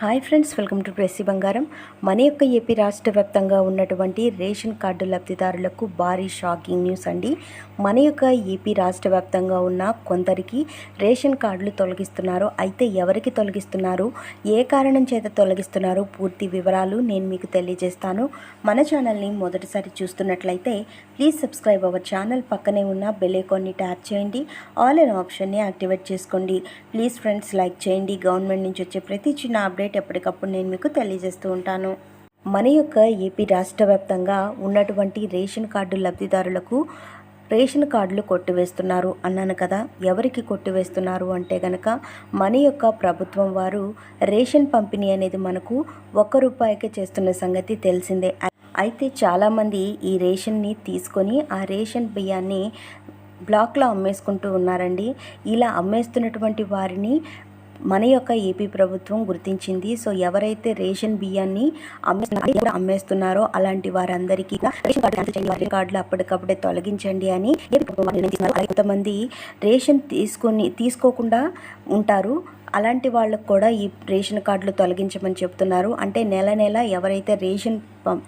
Hi friends welcome to ప్రెస్సీ బంగారం. మన యొక్క ఏపీ రాష్ట్ర వ్యాప్తంగా ఉన్నటువంటి రేషన్ కార్డు లబ్ధిదారులకు భారీ షాకింగ్ న్యూస్ అండి. మన యొక్క ఏపీ రాష్ట్ర వ్యాప్తంగా ఉన్న కొందరికి రేషన్ కార్డులు తొలగిస్తున్నారు. అయితే ఎవరికి తొలగిస్తున్నారు? ఏ కారణం చేత తొలగిస్తున్నారు? పూర్తి వివరాలు నేను మీకు తెలియజేస్తాను. మన ఛానల్ని మొదటిసారి చూస్తున్నట్లయితే ప్లీజ్ సబ్స్క్రైబ్ అవర్ ఛానల్. పక్కనే ఉన్న బెల్ ఐకాన్ని ట్యాప్ చేయండి. ఆల్ ఇన్ ఆప్షన్ని యాక్టివేట్ చేసుకోండి. ప్లీజ్ ఫ్రెండ్స్ లైక్ చేయండి. గవర్నమెంట్ నుంచి వచ్చే ప్రతి చిన్న అప్డేట్ ఎప్పటికప్పుడు నేను మీకు తెలియజేస్తూ ఉంటాను. మన యొక్క ఏపీ రాష్ట్ర వ్యాప్తంగా ఉన్నటువంటి రేషన్ కార్డు లబ్ధిదారులకు రేషన్ కార్డులు కొట్టివేస్తున్నారు అన్నాను కదా. ఎవరికి కొట్టివేస్తున్నారు అంటే గనక మన యొక్క ప్రభుత్వం వారు రేషన్ పంపిణీ అనేది మనకు ఒక్క రూపాయికే చేస్తున్న సంగతి తెలిసిందే. అయితే చాలామంది ఈ రేషన్ని తీసుకొని ఆ రేషన్ బియ్యాన్ని బ్లాక్లో అమ్మేసుకుంటూ ఉన్నారండి. ఇలా అమ్మేస్తున్నటువంటి వారిని మన యొక్క ఏపీ ప్రభుత్వం గుర్తించింది. సో ఎవరైతే రేషన్ బియ్యాన్ని అమ్మేస్తున్నారో అమ్మేస్తున్నారో అలాంటి వారందరికీ రేషన్ కార్డు క్యాన్సిల్ చేయండి. రేషన్ కార్డులు అప్పటికప్పుడే తొలగించండి అని కొంతమంది రేషన్ తీసుకొని తీసుకోకుండా ఉంటారు. అలాంటి వాళ్ళకు కూడా ఈ రేషన్ కార్డులు తొలగించమని చెప్తున్నారు. అంటే నెల నెల ఎవరైతే రేషన్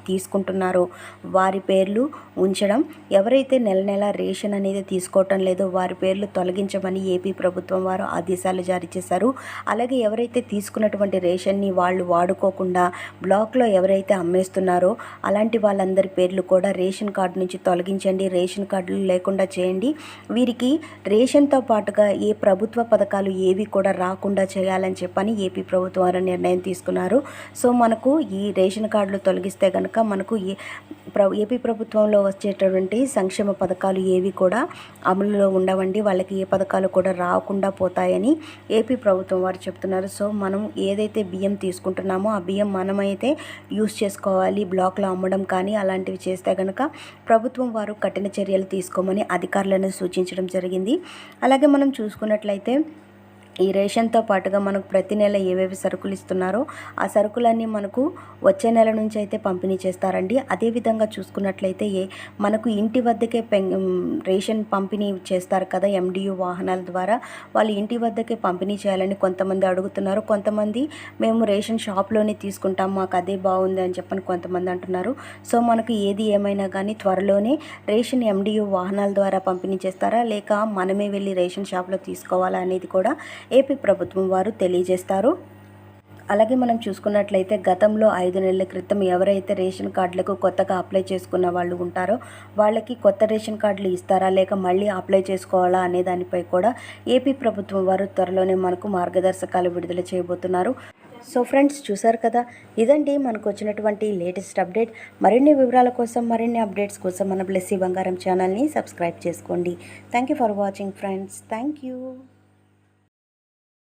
తీసుకుంటున్నారో వారి పేర్లు ఉంచడం ఎవరైతే నెల నెల రేషన్ అనేది తీసుకోవటం లేదో వారి పేర్లు తొలగించమని ఏపీ ప్రభుత్వం వారు ఆదేశాలు జారీ చేశారు. అలాగే ఎవరైతే తీసుకున్నటువంటి రేషన్ని వాళ్ళు వాడుకోకుండా బ్లాక్లో ఎవరైతే అమ్మేస్తున్నారో అలాంటి వాళ్ళందరి పేర్లు కూడా రేషన్ కార్డు నుంచి తొలగించండి రేషన్ కార్డులు లేకుండా చేయండి. వీరికి రేషన్తో పాటుగా ఏ ప్రభుత్వ పథకాలు ఏవి కూడా రాకుండా చేయాలని చెప్పని ఏపీ ప్రభుత్వం వారు నిర్ణయం తీసుకున్నారు. సో మనకు ఈ రేషన్ కార్డులు తొలగిస్తే కనుక మనకు ఏ ఏపీ ప్రభుత్వంలో వచ్చేటటువంటి సంక్షేమ పథకాలు ఏవి కూడా అమలులో ఉండవండి. వాళ్ళకి ఏ పథకాలు కూడా రాకుండా పోతాయని ఏపీ ప్రభుత్వం వారు చెప్తున్నారు. సో మనం ఏదైతే బియ్యం తీసుకుంటున్నామో ఆ బియ్యం మనమైతే యూస్ చేసుకోవాలి. బ్లాక్లో అమ్మడం కానీ అలాంటివి చేస్తే కనుక ప్రభుత్వం వారు కఠిన చర్యలు తీసుకోమని అధికారులను సూచించడం జరిగింది. అలాగే మనం చూసుకున్నట్లయితే ఈ రేషన్తో పాటుగా మనకు ప్రతి నెల ఏవేవి సరుకులు ఇస్తున్నారో ఆ సరుకులన్నీ మనకు వచ్చే నెల నుంచి అయితే పంపిణీ చేస్తారండి. అదేవిధంగా చూసుకున్నట్లయితే ఏ మనకు ఇంటి వద్దకే పెం రేషన్ పంపిణీ చేస్తారు కదా ఎండియు వాహనాల ద్వారా. వాళ్ళు ఇంటి వద్దకే పంపిణీ చేయాలని కొంతమంది అడుగుతున్నారు. కొంతమంది మేము రేషన్ షాప్లోనే తీసుకుంటాం మాకు అదే బాగుంది అని చెప్పని కొంతమంది అంటున్నారు. సో మనకు ఏది ఏమైనా కానీ త్వరలోనే రేషన్ ఎండియు వాహనాల ద్వారా పంపిణీ చేస్తారా? లేక మనమే వెళ్ళి రేషన్ షాప్లో తీసుకోవాలా అనేది కూడా ఏపీ ప్రభుత్వం వారు తెలియజేస్తారు. అలాగే మనం చూసుకున్నట్లయితే గతంలో ఐదు నెలల క్రితం ఎవరైతే రేషన్ కార్డులకు కొత్తగా అప్లై చేసుకున్న వాళ్ళు ఉంటారో వాళ్ళకి కొత్త రేషన్ కార్డులు ఇస్తారా? లేక మళ్ళీ అప్లై చేసుకోవాలా అనే దానిపై కూడా ఏపీ ప్రభుత్వం వారు త్వరలోనే మనకు మార్గదర్శకాలు విడుదల చేయబోతున్నారు. సో ఫ్రెండ్స్ చూసారు కదా? ఇదండి మనకు వచ్చినటువంటి లేటెస్ట్ అప్డేట్. మరిన్ని వివరాల కోసం మరిన్ని అప్డేట్స్ కోసం మన బ్లెస్సీ బంగారం ఛానల్ని సబ్స్క్రైబ్ చేసుకోండి. Thank you for watching friends thank you